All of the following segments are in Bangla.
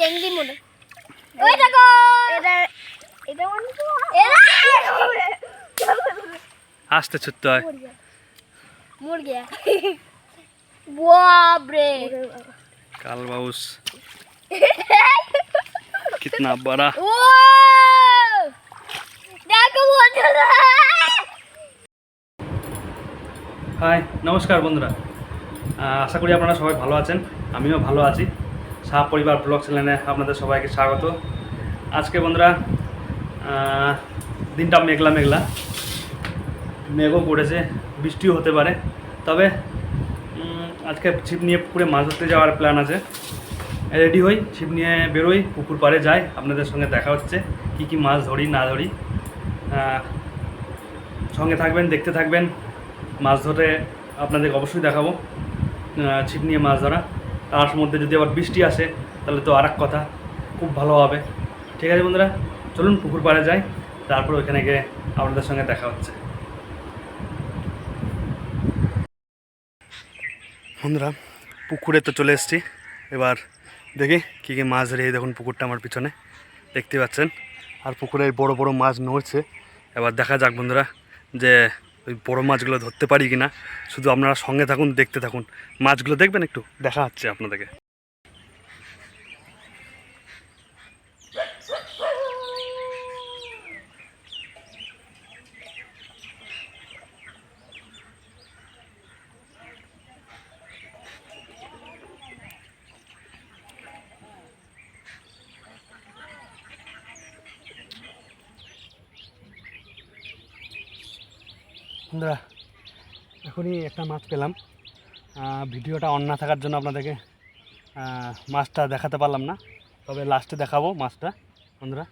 টেংলি মনে। ওই দেখো। এটা এটা মানে তো আস্তে ছুটতে হয়। মর গয়া বাপ রে কাল বাউস। কিতনা বড়া। ও! দেখো বন্ধুরা। হাই নমস্কার বন্ধুরা। আশা করি আপনারা সবাই ভালো আছেন। আমিও ভালো আছি। শাহ পরিবার ব্লগ চ্যানেলে আপনাদের সবাইকে স্বাগত। আজকে বন্ধুরা দিনটা মেঘলা মেঘলা। মেঘও পড়েছে বৃষ্টিও হতে পারে। তবে আজকে ছিপ নিয়ে পুকুরে মাছ ধরতে যাওয়ার প্ল্যান আছে। রেডি হই, ছিপ নিয়ে বেরোই, পুকুর পাড়ে যাই, আপনাদের সঙ্গে দেখা হচ্ছে, কি কি মাছ ধরি, না ধরি। সঙ্গে থাকবেন, দেখতে থাকবেন, মাছ ধরে আপনাদের অবশ্যই দেখাবো। ছিপ নিয়ে মাছ ধরা। তার মধ্যে যদি আবার বৃষ্টি আসে, তাহলে তো আর কথা, খুব ভালো হবে। ঠিক আছে বন্ধুরা? চলুন পুকুর পাড়ে যাই, তারপর ওইখানে গিয়ে আপনাদের সঙ্গে দেখা হচ্ছে। বন্ধুরা, পুকুরে তো চলে এসেছি। এবার দেখি কী কী মাছ ধরে দেখুন পুকুরটা আমার পিছনে। দেখতে পাচ্ছেন? আর পুকুরে বড় বড় মাছ নড়ছে। এবার দেখা যাক বন্ধুরা যে ওই বড়ো মাছগুলো ধরতে পারি কি না শুধু আপনারা সঙ্গে থাকুন, দেখতে থাকুন। মাছগুলো দেখবেন একটু? দেখা হচ্ছে আপনাদেরকে। বন্ধুরা এখনই একটা মাছ পেলাম। ভিডিওটা অন না থাকার জন্য আপনাদেরকে মাছটা দেখাতে পারলাম না। তবে লাস্টে দেখাবো মাছটা, বন্ধুরা।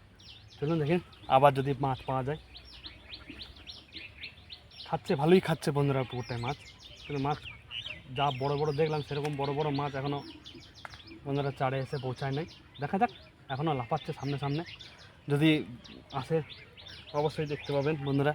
চলুন দেখেন আবার যদি মাছ পাওয়া যায়। খাচ্ছে, ভালোই খাচ্ছে বন্ধুরা পুকুরটায় মাছ। কিন্তু মাছ যা বড় বড় দেখলাম, সেরকম বড় বড় মাছ এখনও বন্ধুরা চারে এসে পৌঁছায় নাই। দেখা যাক এখনও লাফাচ্ছে সামনে সামনে। যদি আসে, অবশ্যই দেখতে পাবেন বন্ধুরা।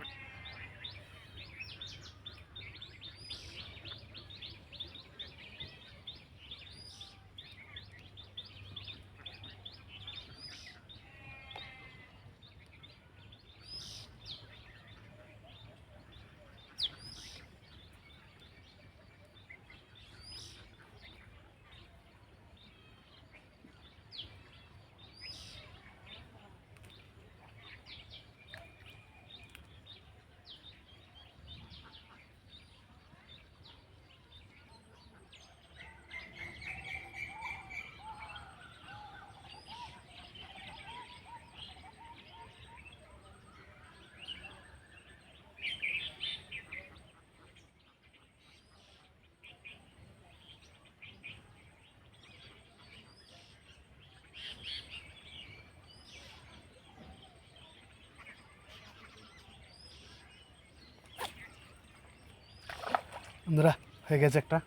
বন্ধুরা হয়ে গেছে একটা।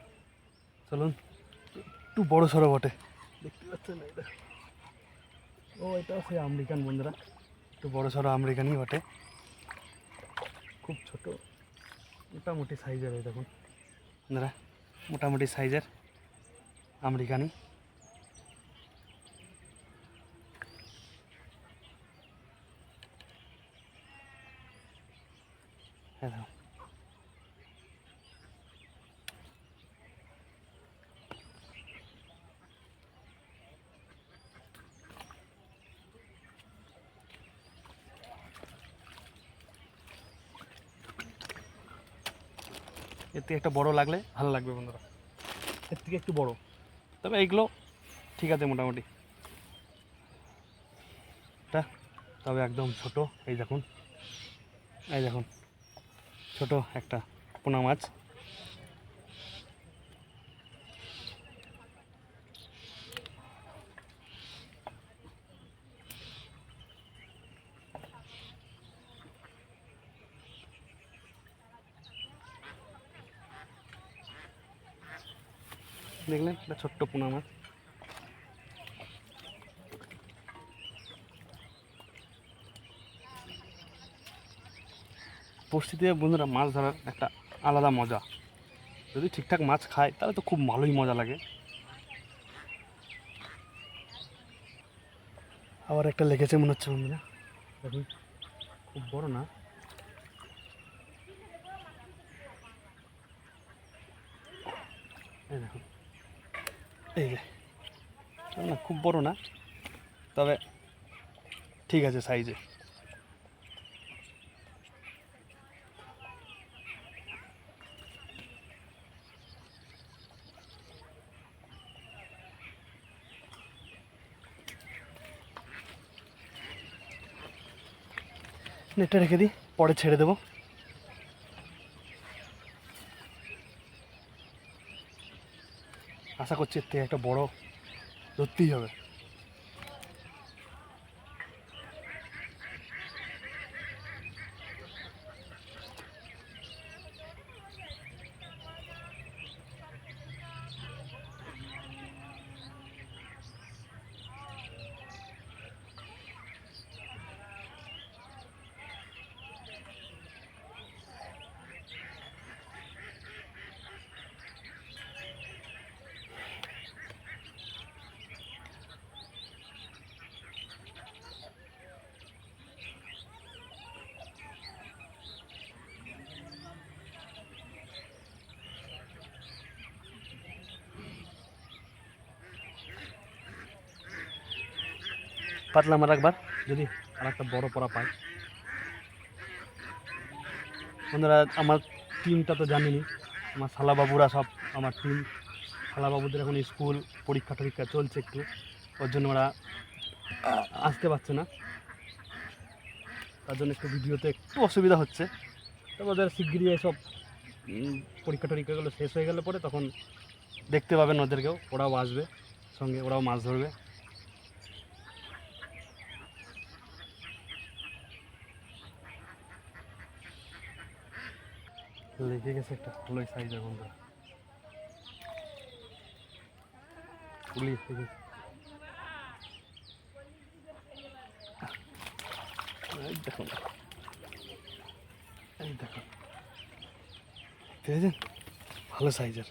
চলুন একটু বড় সড়ো বটে। দেখতে পাচ্ছেন এটা? ও এটাও সেই আমেরিকান বন্ধুরা। একটু বড় সড়ো আমেরিকানই বটে। খুব ছোট। মোটামুটি সাইজের ওই দেখুন। বন্ধুরা মোটামুটি সাইজের আমেরিকানি হ্যাঁ এর থেকে একটা বড় লাগলে ভালো লাগবে বন্ধুরা। এর থেকে একটু বড়। তবে এইগুলো ঠিক আছে মোটামুটি। তা তবে একদম ছোট। এই দেখুন। এই দেখুন। ছোট একটা পোনা মাছ। দেখলেন? একটা ছোট্ট পোনা মাছ। পরিস্থিতিতে বন্ধুরা মাছ ধরার একটা আলাদা মজা। যদি ঠিকঠাক মাছ খায়, তাহলে তো খুব ভালোই মজা লাগে। আবার একটা লেগেছে মনে হচ্ছে বন্ধুরা। দেখুন, খুব বড় না? দেখুন। এই যে। না, খুব বড় না। তবে ঠিক আছে সাইজে নেটটা রেখে দিই, পরে ছেড়ে দেবো। আশা করছি এর থেকে একটা বড় ধরতেই হবে। পাতলা মার একবার, যদি আর একটা বড় পড়া পাই বন্ধুরা, আমার টিমটা তো জানিনি আমার শালাবাবুরা সব আমার টিম শালাবাবুদের এখন স্কুল, পরীক্ষা টরীক্ষা চলছে একটু, ওর জন্য ওরা আসতে পারছে না। তার জন্য একটু ভিডিওতে একটু অসুবিধা হচ্ছে। তবে ওদের শিগগিরই এসব পরীক্ষা টরীক্ষাগুলো শেষ হয়ে গেলে পরে তখন দেখতে পাবেন ওদেরকেও, ওরাও আসবে, সঙ্গে ওরাও মাছ ধরবে। লেগে গেছে একটা ভালোই সাইজের বন্ধুরা পুলি দেখুন এই দেখুন দেখেছেন? ভালো সাইজের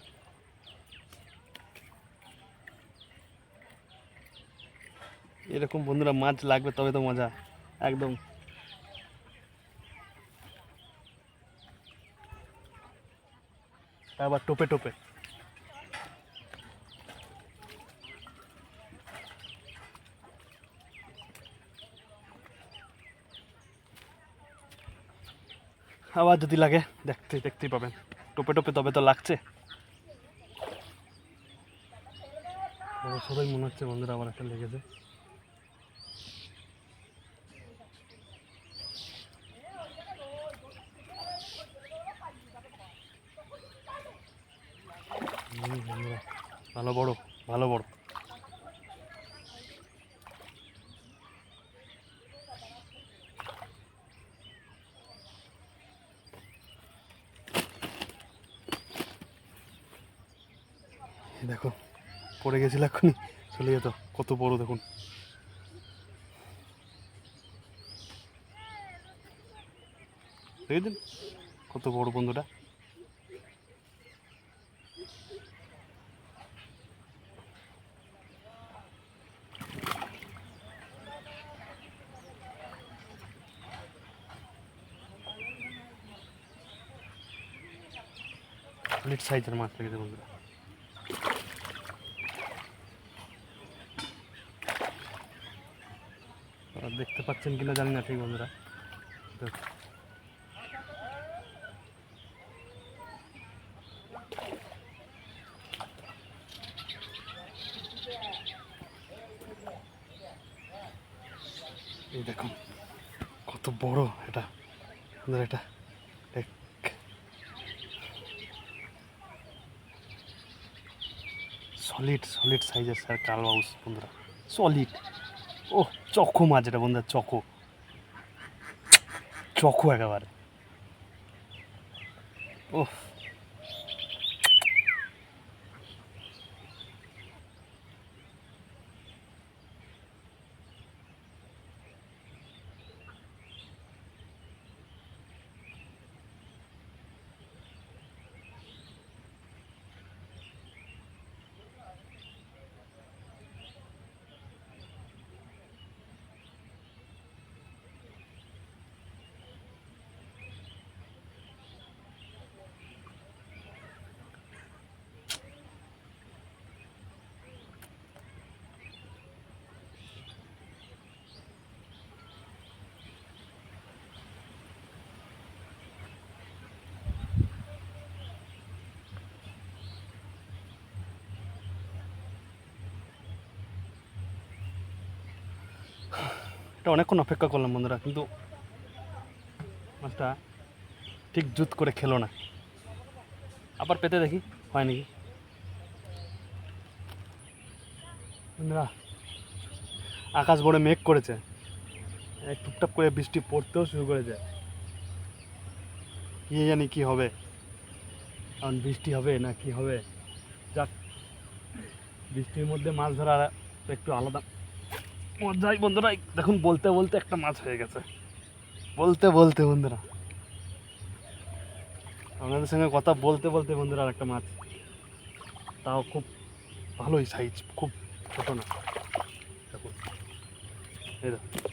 এরকম বন্ধুরা মাছ লাগবে তবে তো মজা। একদম। আবার টোপে টোপে। আবার যদি লাগে দেখতে দেখতেই পাবেন। টোপে টোপে তবে তো লাগছে। সবাই মনে হচ্ছে বন্ধুরা আবার একটা লেগেছে হুম, বন্ধুরা, ভালো বড়, ভালো বড়। দেখো, পড়ে গেছিল এক্ষুনি চলে যেত, কত বড় দেখুন। দেখেছেন কত বড় বন্ধুটা? লিট সাইজের মাছ লেগেছে বন্ধুরা দেখতে পাচ্ছেন কিনা জানি না ঠিক বন্ধুরা। এই দেখুন, কত বড় এটা। এটা সলিড সলিড সাইজের স্যার কালবাউস বন্ধুরা। সলিড ও চকো মাছ এটা বন্ধুরা, চকো। চকো একেবারে। ও এটা অনেকক্ষণ অপেক্ষা করলাম বন্ধুরা, কিন্তু মাছটা ঠিক জুত করে খেলো না। আবার পেতে দেখি, হয় নাকি? বন্ধুরা, আকাশ বড় মেঘ করেছে। টুকটাক করে বৃষ্টি পড়তেও শুরু করেছে। কি জানি কি হবে? কারণ বৃষ্টি হবে না কি হবে? যাক, বৃষ্টির মধ্যে মাছ ধরা একটু আলাদা মজাই বন্ধুরা দেখুন, বলতে বলতে একটা মাছ হয়ে গেছে। বলতে বলতে বন্ধুরা। আপনাদের সঙ্গে কথা বলতে বলতে বন্ধুরা আর একটা মাছ। তাও খুব ভালোই সাইজ খুব ছোটো না। দেখুন। এই দেখুন।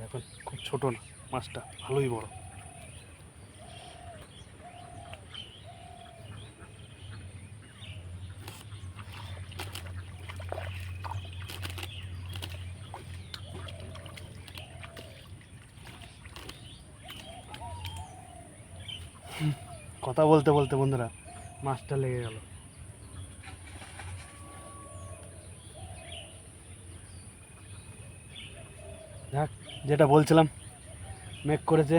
দেখুন খুব ছোট না মাছটা ভালোই বড়। কথা বলতে বলতে বন্ধুরা মাছটা লেগে গেল যাক যেটা বলছিলাম মেঘ করেছে,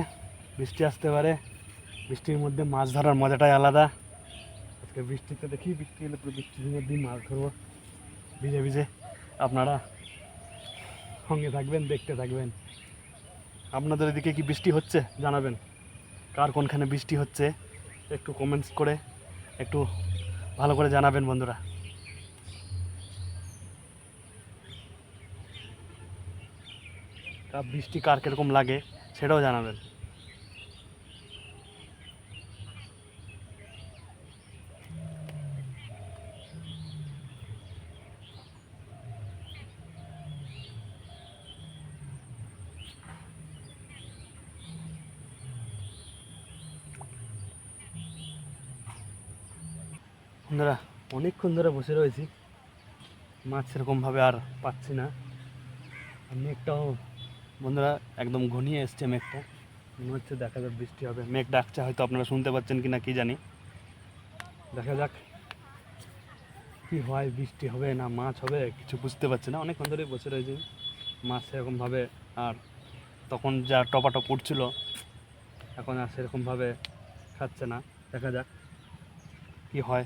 বৃষ্টি আসতে পারে, বৃষ্টির মধ্যে মাছ ধরার মজাটাই আলাদা। আজকে বৃষ্টিতে দেখি, বৃষ্টি হলে পুরো বৃষ্টির মধ্যেই মাছ ধরবো। ভিজে ভিজে আপনারা সঙ্গে থাকবেন, দেখতে থাকবেন। আপনাদের এদিকে কি বৃষ্টি হচ্ছে জানাবেন? কার কোনখানে বৃষ্টি হচ্ছে, একটু কমেন্টস করে, একটু ভালো করে জানাবেন বন্ধুরা। কার বৃষ্টি কার কীরকম লাগে সেটাও জানাবেন। বন্ধুরা, অনেকক্ষণ ধরে বসে রয়েছি। মাছ সেরকমভাবে আর পাচ্ছি না। মেঘটাও বন্ধুরা, একদম ঘনিয়ে এসছে মেঘটা। মনে হচ্ছে দেখা যাক বৃষ্টি হবে। মেঘ ডাকছে, হয়তো আপনারা শুনতে পাচ্ছেন কি না কি জানি। দেখা যাক কি হয়, বৃষ্টি হবে না মাছ হবে, কিছু বুঝতে পারছি না। অনেকক্ষণ ধরে বসে রয়েছি, মাছ সেরকমভাবে আর তখন যা টপাটপ উঠছিল, এখন আর সেরকমভাবে খাচ্ছে না। দেখা যাক কি হয়।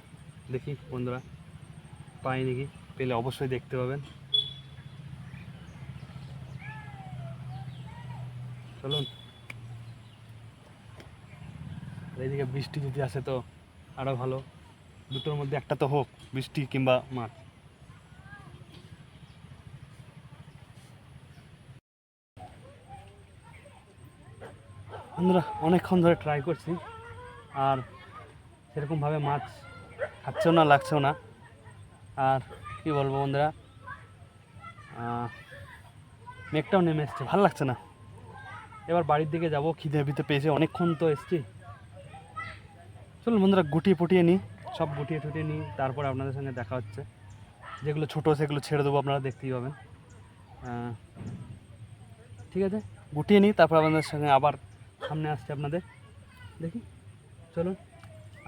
দেখি বন্ধুরা পাই নাকি পেলে অবশ্যই দেখতে পাবেন। চলুন। এইদিকে বৃষ্টি যদি আসে তো আরও ভালো। দুটোর মধ্যে একটা তো হোক, বৃষ্টি কিংবা মাছ বন্ধুরা, অনেকক্ষণ ধরে ট্রাই করছি, আর সেরকমভাবে মাছ খাচ্ছেও না, লাগছেও না। আর কি বলব বন্ধুরা মেঘটাও নেমে এসছে, ভালো লাগছে না। এবার বাড়ির দিকে যাব, খিদে ভিতে পেয়েছে, অনেকক্ষণ তো এসছি। চলুন বন্ধুরা, গুটিয়ে পুটিয়ে নিই, সব গুটিয়ে টুটিয়ে নিই, তারপর আপনাদের সঙ্গে দেখা হচ্ছে। যেগুলো ছোটো, সেগুলো ছেড়ে দেবো, আপনারা দেখতেই পাবেন। ঠিক আছে, গুটিয়ে নিই, তারপর আপনাদের সঙ্গে আবার সামনে আসছে আপনাদের। দেখি, চলুন।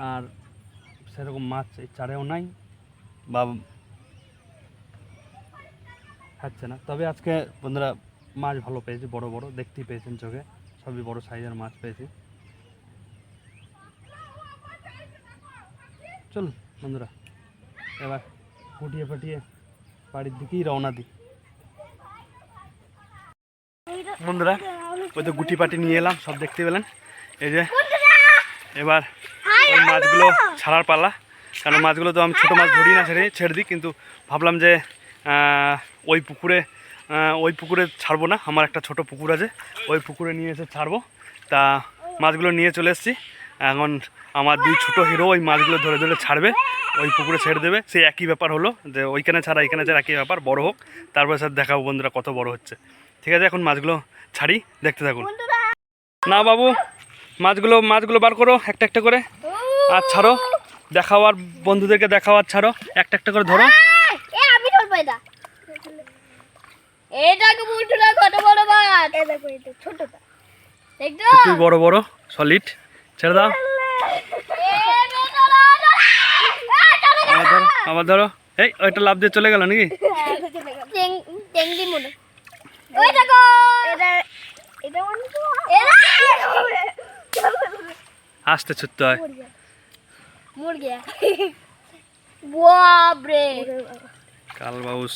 আর সেরকম মাছ এই চারেও নাই, বা খাচ্ছে না। তবে আজকে বন্ধুরা মাছ ভালো পেয়েছি বড় বড় দেখতেই পেয়েছেন চোখে সবই বড় সাইজের মাছ পেয়েছি। চল বন্ধুরা এবার ফুটিয়ে ফাটিয়ে বাড়ির দিকেই রওনা দিই। বন্ধুরা ওই তো গুটি পাটি নিয়ে এলাম সব দেখতে পেলেন। এই যে এবার ওই মাছগুলো ছাড়ার পালা। কারণ মাছগুলো তো আমি ছোটো মাছ ধরি না ছেড়ে ছেড়ে দিই কিন্তু ভাবলাম যে ওই পুকুরে ওই পুকুরে ছাড়বো না, আমার একটা ছোট পুকুর আছে, ওই পুকুরে নিয়ে এসে ছাড়বো। তা মাছগুলো নিয়ে চলে এসেছি। এখন আমার দুই ছোট হিরো ওই মাছগুলো ধরে ধরে ছাড়বে, ওই পুকুরে ছেড়ে দেবে। সেই একই ব্যাপার হলো যে ওইখানে ছাড়া এইখানে ছাড়া একই ব্যাপার, বড় হোক। তারপরে স্যার দেখাবো বন্ধুরা কত বড় হচ্ছে। ঠিক আছে, এখন মাছগুলো ছাড়ি, দেখতে থাকুন। না বাবু, মাছগুলো মাছগুলো বার করো, একটা একটা করে। আর ছাড়ো, দেখাও আর বন্ধুদেরকে দেখাও আর ছাড়ো। একটা একটা করে ধরো। এটা কি বুটুটা কত বড় মাছ এটা কই এটা ছোটটা। দেখছ? তুই বড় বড় সলিড ছেড়ে দাও। আবার ধরো এই ওইটা লাভ দিয়ে চলে গেল নাকি? ওই আসতে ছুটতে হয়। বাপরে কালবাউস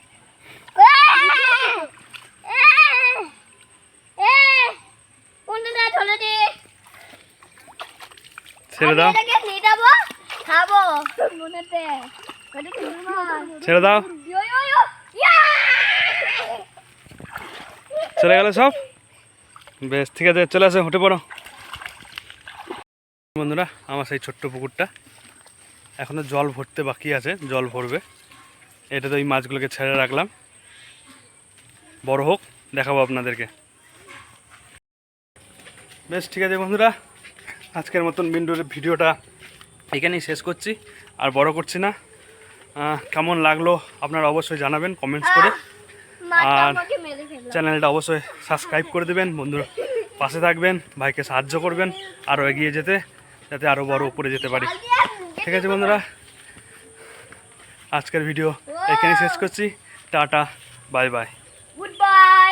ছেড়ে দাও। ছেড়ে দাও। চলে গেল সব? বেশ, ঠিক আছে, চলে আসো, উঠে পড়ো। বন্ধুরা, আমার সেই ছোট্ট পুকুরটা। এখনও জল ভরতে বাকি আছে, জল ভরবে। এটা তো এই মাছগুলোকে ছেড়ে রাখলাম। বড় হোক দেখাবো আপনাদেরকে। বেশ ঠিক আছে বন্ধুরা। আজকের মতন বিন্ডুর ভিডিওটা এখানেই শেষ করছি। আর বড় করছি না। কেমন লাগল আপনারা অবশ্যই জানাবেন কমেন্টস করে। আর চ্যানেলটা অবশ্যই সাবস্ক্রাইব করে দেবেন। বন্ধুরা পাশে থাকবেন ভাইকে সাহায্য করবেন আরও এগিয়ে যেতে যাতে আরও বড় উপরে যেতে পারি। ঠিক আছে বন্ধুরা। आजकल भिडियो एखे शेष कराटा बुड बै